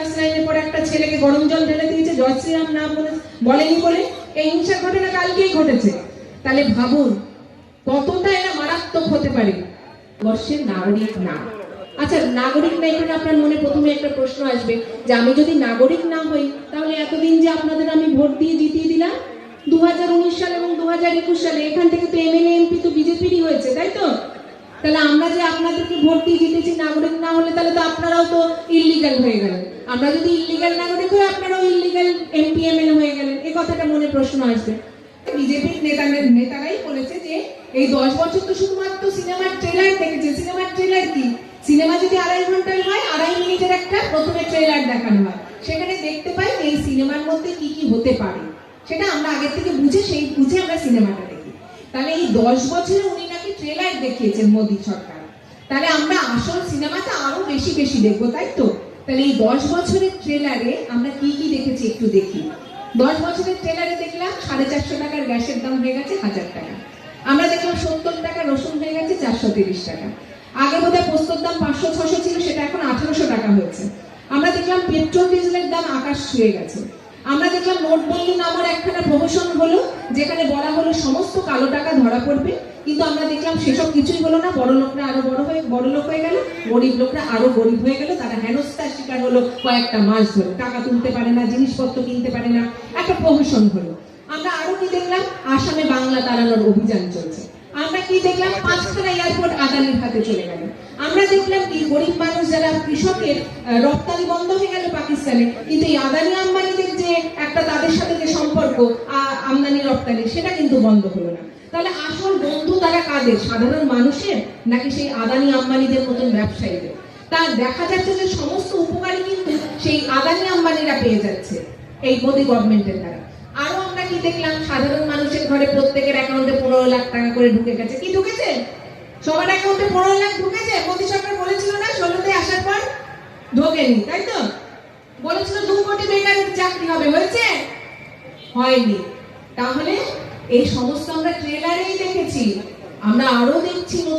Class নাইনে পড়ে একটা ছেলেকে গরম জল ঢেলে দিয়েছে, জয় শ্রীরাম নাম বলে বলেনি বলে? এই হিংসার ঘটনা কালকেই ঘটেছে। তাহলে ভাবুন, কতটা এরা মারাত্মক হতে পারে? বর্ষের নাগরিক না। আচ্ছা নাগরিক না, এখানে আপনার মনে প্রথমে একটা প্রশ্ন আসবে যে আমি যদি নাগরিক না হই, তাহলে এতদিন যে আপনাদের আমি ভোট দিয়ে জিতিয়ে দিলাম? দু সাল এবং দু হাজার একুশ সালে, এখান থেকে তো এমএলএ এমপি তো বিজেপিরই হয়েছে, তাই তো? তাহলে আমরা যে আপনাদেরকে ভোট দিয়ে জিতেছি, নাগরিক না হলে তাহলে তো আপনারাও তো ইল্লিগাল হয়ে গেলেন। আমরা যদি ইল্লিগাল নাগরিক হই আপনারাও ইল্লিগাল এমপি এমএলএ হয়ে গেলেন। এই কথাটা মনে প্রশ্ন আসবে বিজেপির নেতাদের নেতারাই বলেছে যে এই দশ বছর তো শুধুমাত্র সিনেমার ট্রেলার দেখেছে। সিনেমার ট্রেলার কি? সিনেমা যদি আড়াই ঘণ্টার হয়, আড়াই মিনিটের একটা প্রথমে ট্রেলার দেখানো হয়। সেখানে দেখতে পাই এই সিনেমার মধ্যে কি কি হতে পারে। সেটা আমরা আগের থেকে বুঝে সেই বুঝে আমরা সিনেমাটা দেখি। তাহলে এই দশ বছরে উনি নাকি ট্রেলার দেখিয়েছেন মোদী সরকার। তাহলে আমরা আসল সিনেমাটা আরও বেশি বেশি দেখব, তাই তো? তাহলে এই দশ বছরের ট্রেলারে আমরা কি কি দেখেছি একটু দেখি। দশ বছরের ট্রেলারে দেখলাম সাড়ে চারশো টাকার গ্যাসের দাম হয়ে গেছে হাজার টাকা। আমরা দেখলাম সত্তর টাকা রসুন হয়ে গেছে চারশো তিরিশ টাকা। আগে বোধহয় পোস্তর দাম পাঁচশো ছশো ছিল, সেটা এখন আঠারোশো টাকা হয়েছে। আমরা দেখলাম পেট্রোল ডিজেলের দাম আকাশ ছুঁয়ে গেছে। আমরা দেখলাম নোটবন্দি নামের একখানা প্রহসন হলো, যেখানে বলা হলো সমস্ত কালো টাকা ধরা পড়বে। কিন্তু আমরা দেখলাম সেসব কিছুই হলো না, বড় লোকরা আরও বড় হয়ে, বড় লোক হয়ে গেল, গরিব লোকরা আরও গরিব হয়ে গেল, তারা হেনস্থার শিকার হলো কয়েকটা মাস ধরে। টাকা তুলতে পারে না, জিনিসপত্র কিনতে পারে না, একটা প্রমোশন হলো। আমরা আরও কি দেখলাম, আসামে বাংলা তাড়ানোর অভিযান চলছে। আমরা কি দেখলাম? পাঁচখানা এয়ারপোর্ট আদানির হাতে চলে গেল। আমরা দেখলাম কি গরিব মানুষ যারা কৃষকের রপ্তানি বন্ধ হয়ে গেল পাকিস্তানে, কিন্তু এই আদানি আম্বানিদের যে একটা তাদের সাথে যে সম্পর্ক আমদানি, রপ্তানি, সেটা কিন্তু বন্ধ হলো না। তাহলে আসল বন্ধু তারা কাদের? সাধারণ মানুষের? নাকি সেই আদানি আম্বানিদের মতন ব্যবসায়ীদের? তা দেখা যাচ্ছে যে সমস্ত উপকারী কিন্তু সেই আদানি আম্বানিরা পেয়ে যাচ্ছে, এই মোদী গভর্নমেন্টের দ্বারা। কি দেখলাম সাধারণ মানুষের ঘরে প্রত্যেকের অ্যাকাউন্টে পনেরো লাখ টাকা করে ঢুকে গেছে। কি ঢুকেছে? সবার অ্যাকাউন্টে পনেরো লাখ ঢুকেছে? মোদী সরকার বলেছিল না ষোলোতে আসার পর ঢোকেনি, তাই তো? বলেছিল দু কোটি বেকারের চাকরি হবে, হয়েছে? হয়নি। তাহলে এই সমস্ত আমরা ট্রেলারেই দেখেছি। আমরা আরও দেখছি